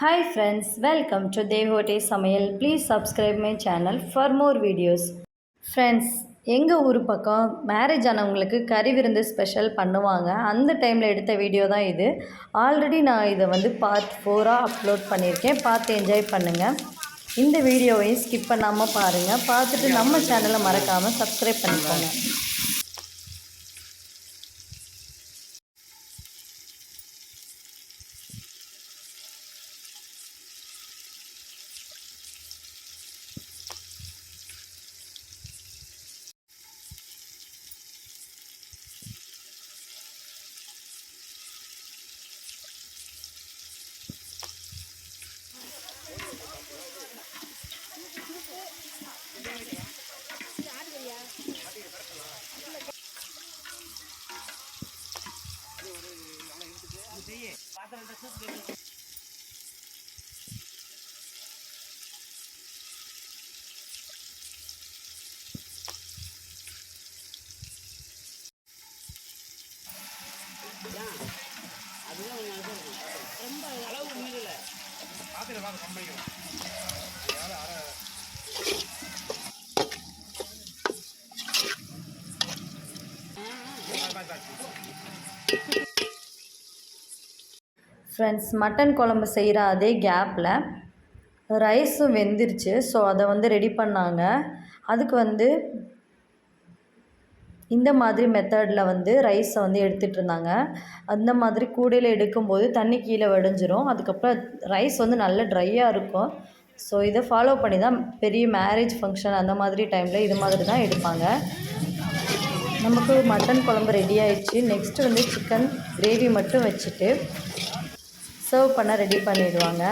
Hi friends welcome to Devote சமையல் please subscribe my channel for more videos friends எங்கள் ஊர் பக்கம் marriage ஆனவங்களுக்கு கறி விருந்து ஸ்பெஷல் பண்ணுவாங்க. அந்த டைமில் எடுத்த வீடியோ தான் இது. ஆல்ரெடி நான் இதை வந்து பார்ட் ஃபோராக அப்லோட் பண்ணியிருக்கேன். பார்த்து என்ஜாய் பண்ணுங்கள் இந்த வீடியோவையும் ஸ்கிப் பண்ணாமல் பாருங்கள் பார்த்துட்டு நம்ம சேனலை மறக்காமல் சப்ஸ்கிரைப் பண்ணிக்கோங்க. பாத்திரம் அதுதான் ரொம்ப அளவு உண்மையில் பார்த்துட்டு பார்த்து கம்பெனிக்கலாம் ஃப்ரெண்ட்ஸ் மட்டன் குழம்பு செய்கிற அதே கேப்பில் ரைஸும் வெந்துருச்சு. ஸோ அதை வந்து ரெடி பண்ணாங்க. அதுக்கு வந்து இந்த மாதிரி மெத்தடில் வந்து ரைஸை வந்து எடுத்துகிட்டு இருந்தாங்க. அந்த மாதிரி கூடையில் எடுக்கும்போது தண்ணி கீழே வடிஞ்சிரும். அதுக்கப்புறம் ரைஸ் வந்து நல்ல ட்ரையாக இருக்கும். ஸோ இதை ஃபாலோ பண்ணி தான் பெரிய மேரேஜ் ஃபங்க்ஷன் அந்த மாதிரி டைமில் இது மாதிரி தான் எடுப்பாங்க. நமக்கு மட்டன் குழம்பு ரெடி ஆயிடுச்சு. நெக்ஸ்ட்டு வந்து சிக்கன் கிரேவி மட்டும் வச்சுட்டு சர்வ் பண்ண ரெடி பண்ணிடுவாங்க.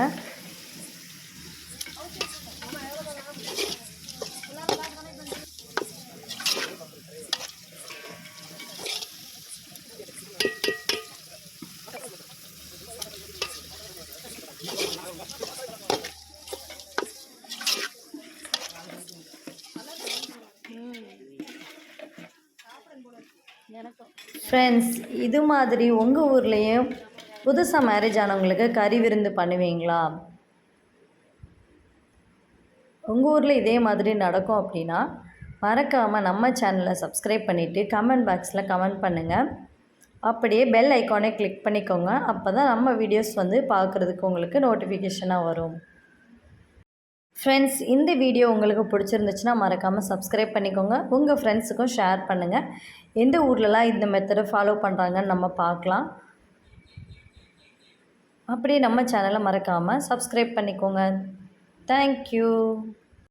ஃப்ரெண்ட்ஸ் இது மாதிரி உங்கள் ஊர்லேயும் புதுசாக மேரேஜ் ஆனவங்களுக்கு கறி விருந்து பண்ணுவீங்களா? உங்கள் ஊரில் இதே மாதிரி நடக்கும் அப்படின்னா மறக்காமல் நம்ம சேனலை சப்ஸ்கிரைப் பண்ணிவிட்டு கமெண்ட் பாக்ஸில் கமெண்ட் பண்ணுங்கள் அப்படியே பெல் ஐக்கானை கிளிக் பண்ணிக்கோங்க. அப்போ தான் நம்ம வீடியோஸ் வந்து பார்க்குறதுக்கு உங்களுக்கு நோட்டிஃபிகேஷனாக வரும். ஃப்ரெண்ட்ஸ் இந்த வீடியோ உங்களுக்கு பிடிச்சிருந்துச்சுன்னா மறக்காமல் சப்ஸ்கிரைப் பண்ணிக்கோங்க. உங்கள் ஃப்ரெண்ட்ஸுக்கும் ஷேர் பண்ணுங்கள் எந்த ஊர்லலாம் இந்த மெத்தடை ஃபாலோ பண்ணுறாங்கன்னு நம்ம பார்க்கலாம். அப்படியே நம்ம சேனலை மறக்காமல் சப்ஸ்கிரைப் பண்ணிக்கோங்க. தேங்க்யூ